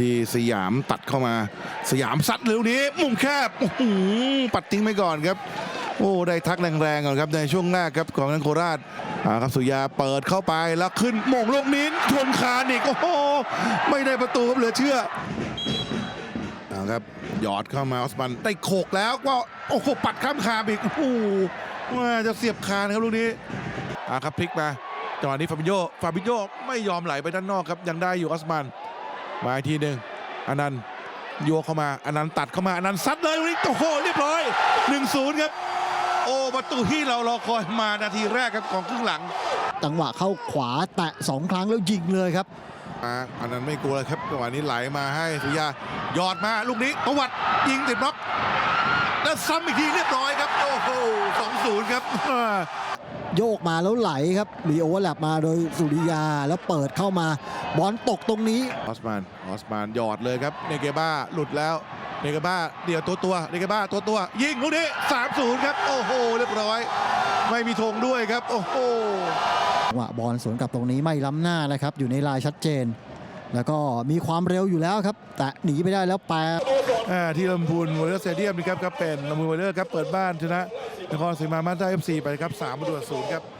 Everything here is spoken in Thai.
ที่สยามตัดเข้ามา สยามซัดเร็วนี้ มุมแคบปัดทิ้งไปก่อนครับ โอ้ได้ทักแรงๆก่อนครับในช่วงแรกครับของทางโคราชอ่าครับสุยาเปิดเข้าไปแล้วขึ้นโมงลูกนี้ชนคานอีกโอ้โหไม่ได้ประตูครับเหลือเชื่ออครับหยอดเข้ามาออสมันได้โขกแล้วก็โอ้โหปัดข้ามคาอีกโอ้โหจะเสียบคานครับลูกนี้อ่าครับพลิกมาจังหวะนี้ฟาบิโยฟาบิโยไม่ยอมไหลไปด้านนอกครับยังได้อยู่ออสมัน มาอีกทีหนึ่งอันนั้นต์โยกเข้ามาอันนั้นต์ตัดเข้ามาอันนั้นต์ซัดเลยลูกนี้โอ้โหเรียบร้อย 1-0 ครับ โอ้ประตูที่เรารอคอยมานาทีแรกครับของครึ่งหลังจังหวะเข้าขวาแตะสองครั้งแล้วยิงเลยครับอ่าอันนั้นไม่กลัวเลยครับจังหวะนี้ไหลมาให้สุริยาหยอดมาลูกนี้ตวัดยิงติดบล็อก แล้วซ้ำอีกทีเรียบร้อยครับ โอ้โหสองศูนย์ครับอ่า โยกมาแล้วไหลครับ มีโอเวอร์แลปมาโดยสุริยาแล้วเปิดเข้ามาบอลตกตรงนี้ออสมานออสมานหยอดเลยครับเนเกบ้าหลุดแล้วเนเกบ้าเดี่ยวตัวตัวเนเกบ้าตัวตัวยิงลูกนี้สามศูนย์ครับโอ้โหเรียบร้อย ไม่มีธงด้วยครับ โอ้โหจังหวะบอลสวนกลับตรงนี้ไม่ล้ำหน้านะครับ อยู่ในลายชัดเจน แล้วก็มีความเร็วอยู่แล้วครับ แต่หนีไปได้แล้วแปรที่ลำพูนวอเลอร์สเตเดียมนะครับครับเป็นลำพูนวอเลอร์ครับเปิดบ้านชนะนครศรีมามาได้เอฟซีไปครับ3ประตูศูนย์ครับ